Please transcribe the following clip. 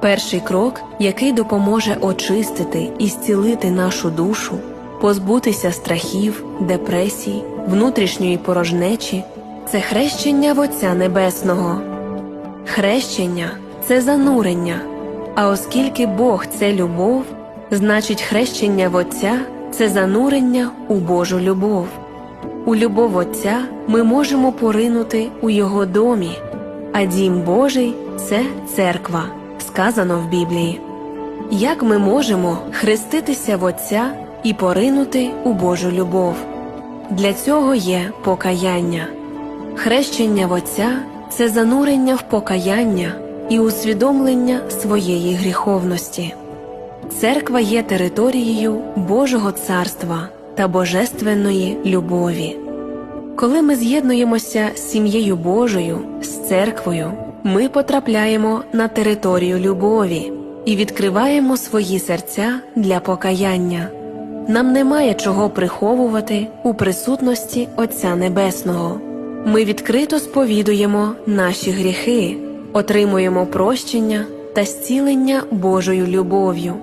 Перший крок, який допоможе очистити і зцілити нашу душу, позбутися страхів, депресій, внутрішньої порожнечі, це хрещення в Отця Небесного. Хрещення це занурення, а оскільки Бог це любов, значить хрещення в Отця це занурення у Божу любов. У любов Отця ми можемо поринути у Його домі, а дім Божий це церква, сказано в Біблії. Як ми можемо хреститися в Отця і поринути у Божу любов? Для цього є покаяння. Хрещення в Отця це занурення в покаяння і усвідомлення своєї гріховності. Церква є територією Божого царства та божественної любові. Коли ми з'єднуємося з сім'єю Божою, з церквою, ми потрапляємо на територію любові і відкриваємо свої серця для покаяння. Нам немає чого приховувати у присутності Отця Небесного. Ми відкрито сповідуємо наші гріхи, отримуємо прощення та зцілення Божою любов'ю.